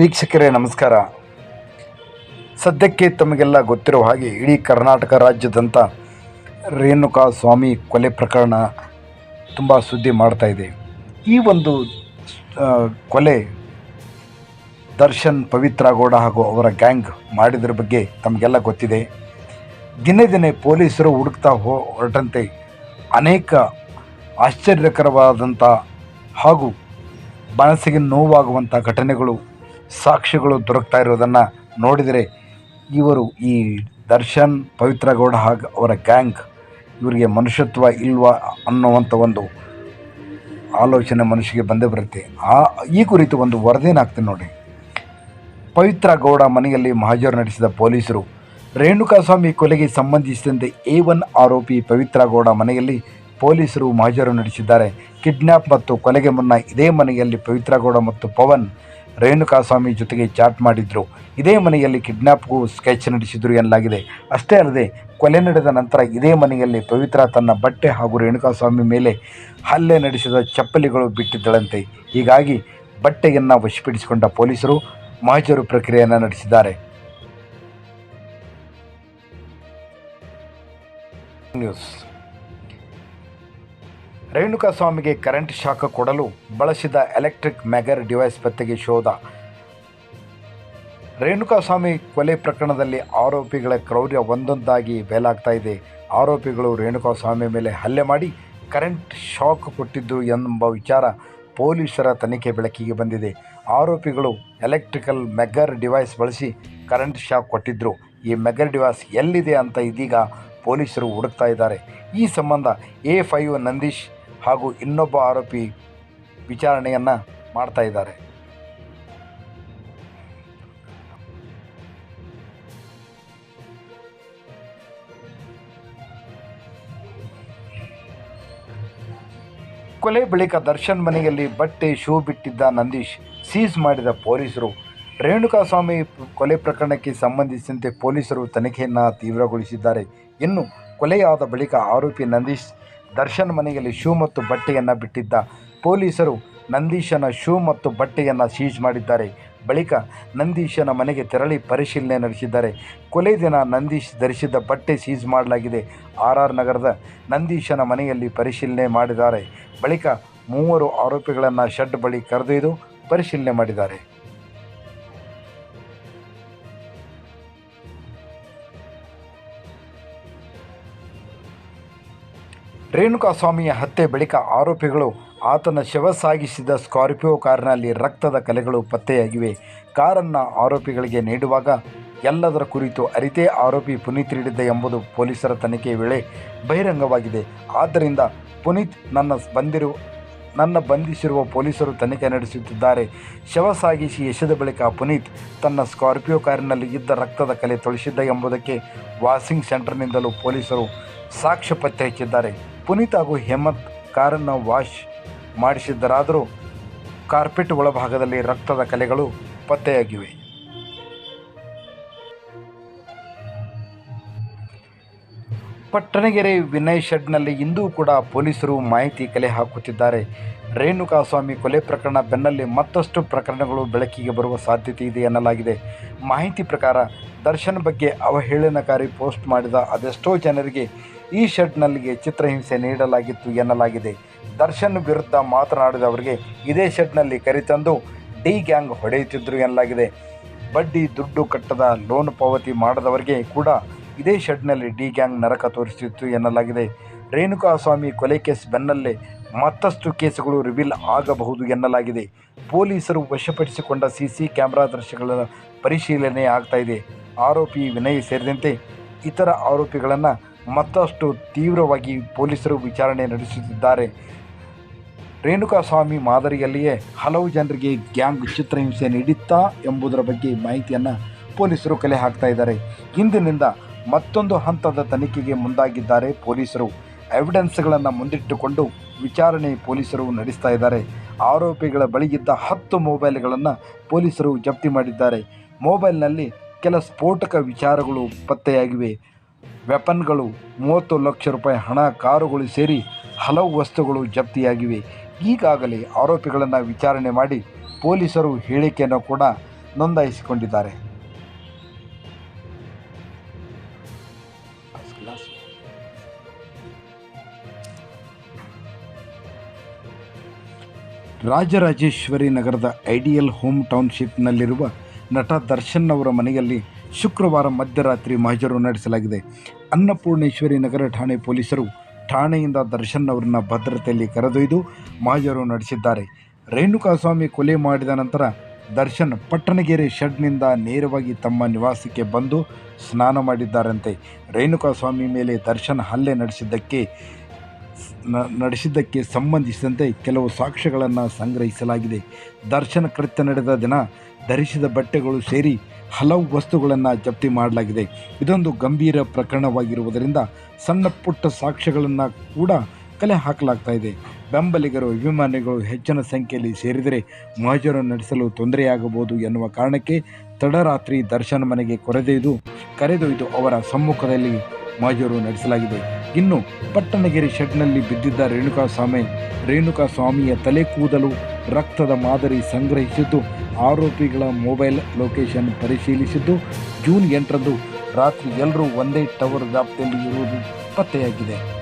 ವೀಕ್ಷಕರೇ, ನಮಸ್ಕಾರ. ಸದ್ಯಕ್ಕೆ ತಮಗೆಲ್ಲ ಗೊತ್ತಿರುವ ಹಾಗೆ ಇಡೀ ಕರ್ನಾಟಕ ರಾಜ್ಯದಂಥ ರೇಣುಕಾ ಸ್ವಾಮಿ ಕೊಲೆ ಪ್ರಕರಣ ತುಂಬ ಸುದ್ದಿ ಮಾಡ್ತಾ ಇದೆ. ಈ ಒಂದು ಕೊಲೆ ದರ್ಶನ್ ಪವಿತ್ರ ಗೌಡ ಹಾಗೂ ಅವರ ಗ್ಯಾಂಗ್ ಮಾಡಿದ್ರ ಬಗ್ಗೆ ತಮಗೆಲ್ಲ ಗೊತ್ತಿದೆ. ದಿನೇ ದಿನೇ ಪೊಲೀಸರು ಹುಡುಕ್ತಾ ಹೋ, ಹೊರಟಂತೆ. ಅನೇಕ ಆಶ್ಚರ್ಯಕರವಾದಂಥ ಹಾಗೂ ಮನಸ್ಸಿಗೆ ನೋವಾಗುವಂಥ ಘಟನೆಗಳು, ಸಾಕ್ಷಿಗಳು ದೊರಕ್ತಾ ಇರೋದನ್ನು ನೋಡಿದರೆ ಇವರು ಈ ದರ್ಶನ್ ಪವಿತ್ರ ಗೌಡ ಹಾಗೂ ಅವರ ಗ್ಯಾಂಗ್ ಇವರಿಗೆ ಮನುಷ್ಯತ್ವ ಇಲ್ವಾ ಅನ್ನುವಂಥ ಒಂದು ಆಲೋಚನೆ ಮನುಷ್ಯಗೆ ಬಂದೇ ಬರುತ್ತೆ. ಆ, ಈ ಕುರಿತು ಒಂದು ವರದಿನ ಹಾಕ್ತೀನಿ ನೋಡಿ. ಪವಿತ್ರ ಗೌಡ ಮನೆಯಲ್ಲಿ ಮಹಾಜರು ನಡೆಸಿದ ಪೊಲೀಸರು ರೇಣುಕಾಸ್ವಾಮಿ ಕೊಲೆಗೆ ಸಂಬಂಧಿಸಿದಂತೆ ಎ ಒನ್ ಆರೋಪಿ ಪವಿತ್ರ ಗೌಡ ಮನೆಯಲ್ಲಿ ಪೊಲೀಸರು ಮಹಜರು ನಡೆಸಿದ್ದಾರೆ. ಕಿಡ್ನ್ಯಾಪ್ ಮತ್ತು ಕೊಲೆಗೆ ಮುನ್ನ ಇದೇ ಮನೆಯಲ್ಲಿ ಪವಿತ್ರ ಗೌಡ ಮತ್ತು ಪವನ್ ರೇಣುಕಾಸ್ವಾಮಿ ಜೊತೆಗೆ ಚಾಟ್ ಮಾಡಿದ್ರು. ಇದೇ ಮನೆಯಲ್ಲಿ ಕಿಡ್ನ್ಯಾಪ್ಗೂ ಸ್ಕೆಚ್ ನಡೆಸಿದ್ರು ಎನ್ನಲಾಗಿದೆ. ಅಷ್ಟೇ ಅಲ್ಲದೆ, ಕೊಲೆ ನಡೆದ ನಂತರ ಇದೇ ಮನೆಯಲ್ಲಿ ಪವಿತ್ರ ತನ್ನ ಬಟ್ಟೆ ಹಾಗೂ ರೇಣುಕಾಸ್ವಾಮಿ ಮೇಲೆ ಹಲ್ಲೆ ನಡೆಸಿದ ಚಪ್ಪಲಿಗಳು ಬಿಟ್ಟಿದ್ದಳಂತೆ. ಹೀಗಾಗಿ ಬಟ್ಟೆಯನ್ನು ವಶಪಡಿಸಿಕೊಂಡ ಪೊಲೀಸರು ಮಹಜರು ಪ್ರಕ್ರಿಯೆಯನ್ನು ನಡೆಸಿದ್ದಾರೆ. ನ್ಯೂಸ್. ರೇಣುಕಾಸ್ವಾಮಿಗೆ ಕರೆಂಟ್ ಶಾಕ್ ಕೊಡಲು ಬಳಸಿದ ಎಲೆಕ್ಟ್ರಿಕ್ ಮ್ಯಾಗರ್ ಡಿವೈಸ್ ಪತ್ತೆಗೆ ಶೋಧ. ರೇಣುಕಾಸ್ವಾಮಿ ಕೊಲೆ ಪ್ರಕರಣದಲ್ಲಿ ಆರೋಪಿಗಳ ಕ್ರೌರ್ಯ ಒಂದೊಂದಾಗಿ ಬೇಲಾಗ್ತಾ ಇದೆ. ಆರೋಪಿಗಳು ರೇಣುಕಾಸ್ವಾಮಿ ಮೇಲೆ ಹಲ್ಲೆ ಮಾಡಿ ಕರೆಂಟ್ ಶಾಕ್ ಕೊಟ್ಟಿದ್ದು ಎಂಬ ವಿಚಾರ ಪೊಲೀಸರ ತನಿಖೆ ಬೆಳಕಿಗೆ ಬಂದಿದೆ. ಆರೋಪಿಗಳು ಎಲೆಕ್ಟ್ರಿಕಲ್ ಮೆಗರ್ ಡಿವೈಸ್ ಬಳಸಿ ಕರೆಂಟ್ ಶಾಕ್ ಕೊಟ್ಟಿದ್ದರು ಈ ಮೆಗರ್ ಡಿವೈಸ್ ಎಲ್ಲಿದೆ ಅಂತ ಇದೀಗ ಪೊಲೀಸರು ಹುಡುಕ್ತಾ ಇದ್ದಾರೆ. ಈ ಸಂಬಂಧ ಎ ಫೈವ್ ನಂದೀಶ್ ಹಾಗೂ ಇನ್ನೊಬ್ಬ ಆರೋಪಿ ವಿಚಾರಣೆಯನ್ನು ಮಾಡ್ತಾ ಇದ್ದಾರೆ. ಕೊಲೆ ಬಳಿಕ ದರ್ಶನ್ ಮನೆಯಲ್ಲಿ ಬಟ್ಟೆ, ಶೂ ಬಿಟ್ಟಿದ್ದ ನಂದೀಶ್ ಸೀಸ್ ಮಾಡಿದ ಪೊಲೀಸರು ರೇಣುಕಾಸ್ವಾಮಿ ಕೊಲೆ ಪ್ರಕರಣಕ್ಕೆ ಸಂಬಂಧಿಸಿದಂತೆ ಪೊಲೀಸರು ತನಿಖೆಯನ್ನು ತೀವ್ರಗೊಳಿಸಿದ್ದಾರೆ. ಇನ್ನು ಕೊಲೆಯಾದ ಬಳಿಕ ಆರೋಪಿ ನಂದೀಶ್ ದರ್ಶನ್ ಮನೆಯಲ್ಲಿ ಶೂ ಮತ್ತು ಬಟ್ಟೆಯನ್ನು ಬಿಟ್ಟಿದ್ದ. ಪೊಲೀಸರು ನಂದೀಶನ ಶೂ ಮತ್ತು ಬಟ್ಟೆಯನ್ನು ಸೀಜ್ ಮಾಡಿದ್ದಾರೆ. ಬಳಿಕ ನಂದೀಶನ ಮನೆಗೆ ತೆರಳಿ ಪರಿಶೀಲನೆ ನಡೆಸಿದ್ದಾರೆ. ಕೊಲೆ ದಿನ ನಂದೀಶ್ ಧರಿಸಿದ್ದ ಬಟ್ಟೆ ಸೀಜ್ ಮಾಡಲಾಗಿದೆ. ಆರ್ ಆರ್ ನಗರದ ನಂದೀಶನ ಮನೆಯಲ್ಲಿ ಪರಿಶೀಲನೆ ಮಾಡಿದ್ದಾರೆ. ಬಳಿಕ ಮೂವರು ಆರೋಪಿಗಳನ್ನು ಶೆಡ್ ಬಳಿ ಕರೆದೊಯ್ದು ಪರಿಶೀಲನೆ ಮಾಡಿದ್ದಾರೆ. ರೇಣುಕಾಸ್ವಾಮಿಯ ಹತ್ಯೆ ಬಳಿಕ ಆರೋಪಿಗಳು ಆತನ ಶವ ಸಾಗಿಸಿದ ಸ್ಕಾರ್ಪಿಯೋ ಕಾರಿನಲ್ಲಿ ರಕ್ತದ ಕಲೆಗಳು ಪತ್ತೆಯಾಗಿವೆ. ಕಾರನ್ನು ಆರೋಪಿಗಳಿಗೆ ನೀಡುವಾಗ ಎಲ್ಲದರ ಕುರಿತು ಅರಿತೇ ಆರೋಪಿ ಪುನೀತ್ ನೀಡಿದ್ದ ಎಂಬುದು ಪೊಲೀಸರ ತನಿಖೆ ವೇಳೆ ಬಹಿರಂಗವಾಗಿದೆ. ಆದ್ದರಿಂದ ಪುನೀತ್ ನನ್ನ ಬಂದಿರು, ನನ್ನ ಬಂಧಿಸಿರುವ ಪೊಲೀಸರು ತನಿಖೆ ನಡೆಸುತ್ತಿದ್ದಾರೆ. ಶವ ಸಾಗಿಸಿ ಎಸೆದ ಬಳಿಕ ಪುನೀತ್ ತನ್ನ ಸ್ಕಾರ್ಪಿಯೋ ಕಾರಿನಲ್ಲಿ ಇದ್ದ ರಕ್ತದ ಕಲೆ ತೊಳಿಸಿದ್ದ ಎಂಬುದಕ್ಕೆ ವಾಸಿಂಗ್ ಸೆಂಟರ್ನಿಂದಲೂ ಪೊಲೀಸರು ಸಾಕ್ಷ್ಯ ಪತ್ತೆ ಹಚ್ಚಿದ್ದಾರೆ. ಪುನೀತ್ ಹಾಗೂ ಹೇಮಂತ್ ಕಾರನ್ನು ವಾಶ್ ಮಾಡಿಸಿದ್ದರಾದರೂ ಕಾರ್ಪೆಟ್ ಒಳಭಾಗದಲ್ಲಿ ರಕ್ತದ ಕಲೆಗಳು ಪತ್ತೆಯಾಗಿವೆ. ಪಟ್ಟಣಗೆರೆ ವಿನಯ್ ಶೆಡ್ನಲ್ಲಿ ಇಂದೂ ಕೂಡ ಪೊಲೀಸರು ಮಾಹಿತಿ ಕಲೆ ಹಾಕುತ್ತಿದ್ದಾರೆ. ರೇಣುಕಾಸ್ವಾಮಿ ಕೊಲೆ ಪ್ರಕರಣ ಬೆನ್ನಲ್ಲೇ ಮತ್ತಷ್ಟು ಪ್ರಕರಣಗಳು ಬೆಳಕಿಗೆ ಬರುವ ಸಾಧ್ಯತೆ ಇದೆ ಎನ್ನಲಾಗಿದೆ. ಮಾಹಿತಿ ಪ್ರಕಾರ ದರ್ಶನ್ ಬಗ್ಗೆ ಅವಹೇಳನಕಾರಿ ಪೋಸ್ಟ್ ಮಾಡಿದ ಅದೆಷ್ಟೋ ಜನರಿಗೆ ಈ ಶೆಡ್ನಲ್ಲಿಗೆ ಚಿತ್ರಹಿಂಸೆ ನೀಡಲಾಗಿತ್ತು ಎನ್ನಲಾಗಿದೆ. ದರ್ಶನ್ ವಿರುದ್ಧ ಮಾತನಾಡಿದವರಿಗೆ ಇದೇ ಶೆಡ್ನಲ್ಲಿ ಕರೆತಂದು ಡಿ ಗ್ಯಾಂಗ್ ಹೊಡೆಯುತ್ತಿದ್ದರು ಎನ್ನಲಾಗಿದೆ. ಬಡ್ಡಿ, ದುಡ್ಡು ಕಟ್ಟದ ಲೋನ್ ಪಾವತಿ ಮಾಡದವರಿಗೆ ಕೂಡ ಇದೇ ಶೆಡ್ನಲ್ಲಿ ಡಿ ಗ್ಯಾಂಗ್ ನರಕ ತೋರಿಸಿತ್ತು ಎನ್ನಲಾಗಿದೆ. ರೇಣುಕಾಸ್ವಾಮಿ ಕೊಲೆ ಕೇಸ್ ಬೆನ್ನಲ್ಲೇ ಮತ್ತಷ್ಟು ಕೇಸುಗಳು ರಿವೀಲ್ ಆಗಬಹುದು ಎನ್ನಲಾಗಿದೆ. ಪೊಲೀಸರು ವಶಪಡಿಸಿಕೊಂಡ ಸಿ ಸಿ ಕ್ಯಾಮೆರಾ ದೃಶ್ಯಗಳ ಪರಿಶೀಲನೆ ಆಗ್ತಾ ಇದೆ. ಆರೋಪಿ ವಿನಯ್ ಸೇರಿದಂತೆ ಇತರ ಆರೋಪಿಗಳನ್ನು ಮತ್ತಷ್ಟು ತೀವ್ರವಾಗಿ ಪೊಲೀಸರು ವಿಚಾರಣೆ ನಡೆಸುತ್ತಿದ್ದಾರೆ. ರೇಣುಕಾಸ್ವಾಮಿ ಮಾದರಿಯಲ್ಲಿಯೇ ಹಲವು ಜನರಿಗೆ ಗ್ಯಾಂಗ್ ಚಿತ್ರಹಿಂಸೆ ನೀಡಿತ್ತಾ ಎಂಬುದರ ಬಗ್ಗೆ ಮಾಹಿತಿಯನ್ನು ಪೊಲೀಸರು ಕಲೆ ಹಾಕ್ತಾ ಇದ್ದಾರೆ. ಇಂದಿನಿಂದ ಮತ್ತೊಂದು ಹಂತದ ತನಿಖೆಗೆ ಮುಂದಾಗಿದ್ದಾರೆ ಪೊಲೀಸರು. ಎವಿಡೆನ್ಸ್ಗಳನ್ನು ಮುಂದಿಟ್ಟುಕೊಂಡು ವಿಚಾರಣೆ ಪೊಲೀಸರು ನಡೆಸ್ತಾ ಇದ್ದಾರೆ. ಆರೋಪಿಗಳ ಬಳಿಯಿದ್ದ ಹತ್ತು ಮೊಬೈಲ್ಗಳನ್ನು ಪೊಲೀಸರು ಜಪ್ತಿ ಮಾಡಿದ್ದಾರೆ. ಮೊಬೈಲ್ನಲ್ಲಿ ಕೆಲ ಸ್ಫೋಟಕ ವಿಚಾರಗಳು ಪತ್ತೆಯಾಗಿವೆ. ವೆಪನ್ಗಳು ಮೂವತ್ತು ಲಕ್ಷ ರೂಪಾಯಿ ಹಣ, ಕಾರುಗಳು ಸೇರಿ ಹಲವು ವಸ್ತುಗಳು ಜಪ್ತಿಯಾಗಿವೆ. ಈಗಾಗಲೇ ಆರೋಪಿಗಳನ್ನು ವಿಚಾರಣೆ ಮಾಡಿ ಪೊಲೀಸರು ಹೇಳಿಕೆಯನ್ನು ಕೂಡ ನೋಂದಾಯಿಸಿಕೊಂಡಿದ್ದಾರೆ. ರಾಜರಾಜೇಶ್ವರಿ ನಗರದ ಐಡಿಯಲ್ ಹೋಮ್ ಟೌನ್ಶಿಪ್ನಲ್ಲಿರುವ ನಟ ದರ್ಶನ್ ಅವರ ಮನೆಯಲ್ಲಿ ಶುಕ್ರವಾರ ಮಧ್ಯರಾತ್ರಿ ಮಹಜರು ನಡೆಸಲಾಗಿದೆ. ಅನ್ನಪೂರ್ಣೇಶ್ವರಿ ನಗರ ಠಾಣೆ ಪೊಲೀಸರು ಠಾಣೆಯಿಂದ ದರ್ಶನ್ ಅವರನ್ನ ಭದ್ರತೆಯಲ್ಲಿ ಕರೆದೊಯ್ದು ಮಹಜರು ನಡೆಸಿದ್ದಾರೆ. ರೇಣುಕಾಸ್ವಾಮಿ ಕೊಲೆ ಮಾಡಿದ ನಂತರ ದರ್ಶನ್ ಪಟ್ಟಣಗೆರೆ ಶೆಡ್ನಿಂದ ನೇರವಾಗಿ ತಮ್ಮ ನಿವಾಸಕ್ಕೆ ಬಂದು ಸ್ನಾನ ಮಾಡಿದ್ದಾರಂತೆ. ರೇಣುಕಾಸ್ವಾಮಿ ಮೇಲೆ ದರ್ಶನ್ ಹಲ್ಲೆ ನಡೆಸಿದ್ದಕ್ಕೆ ನಡೆಸಿದ್ದಕ್ಕೆ ಸಂಬಂಧಿಸಿದಂತೆ ಕೆಲವು ಸಾಕ್ಷ್ಯಗಳನ್ನು ಸಂಗ್ರಹಿಸಲಾಗಿದೆ. ದರ್ಶನ ಕೃತ್ಯ ನಡೆದ ದಿನ ಧರಿಸಿದ ಬಟ್ಟೆಗಳು ಸೇರಿ ಹಲವು ವಸ್ತುಗಳನ್ನು ಜಪ್ತಿ ಮಾಡಲಾಗಿದೆ. ಇದೊಂದು ಗಂಭೀರ ಪ್ರಕರಣವಾಗಿರುವುದರಿಂದ ಸಣ್ಣ ಪುಟ್ಟ ಸಾಕ್ಷ್ಯಗಳನ್ನು ಕೂಡ ಕಲೆ ಹಾಕಲಾಗ್ತಾ ಇದೆ. ಬೆಂಬಲಿಗರು, ಅಭಿಮಾನಿಗಳು ಹೆಚ್ಚಿನ ಸಂಖ್ಯೆಯಲ್ಲಿ ಸೇರಿದರೆ ಮಹಜರು ನಡೆಸಲು ತೊಂದರೆಯಾಗಬಹುದು ಎನ್ನುವ ಕಾರಣಕ್ಕೆ ತಡರಾತ್ರಿ ದರ್ಶನ ಮನೆಗೆ ಕೊರೆದೊಯ್ದು ಕರೆದೊಯ್ದು ಅವರ ಸಮ್ಮುಖದಲ್ಲಿ ಮಹಜರು ನಡೆಸಲಾಗಿದೆ. ಇನ್ನು ಪಟ್ಟಣಗೆರೆ ಶೆಡ್ನಲ್ಲಿ ಬಿದ್ದಿದ್ದ ರೇಣುಕಾಸ್ವಾಮಿ, ರೇಣುಕಾಸ್ವಾಮಿಯ ತಲೆ ಕೂದಲು ರಕ್ತದ ಮಾದರಿ ಸಂಗ್ರಹಿಸಿದ್ದು ಆರೋಪಿಗಳ ಮೊಬೈಲ್ ಲೊಕೇಶನ್ ಪರಿಶೀಲಿಸಿದ್ದು ಜೂನ್ ಎಂಟರಂದು ರಾತ್ರಿ ಎಲ್ಲರೂ ಒಂದೇ ಟವರ್ ವ್ಯಾಪ್ತಿಯಲ್ಲಿ ಇರುವುದು ಪತ್ತೆಯಾಗಿದೆ.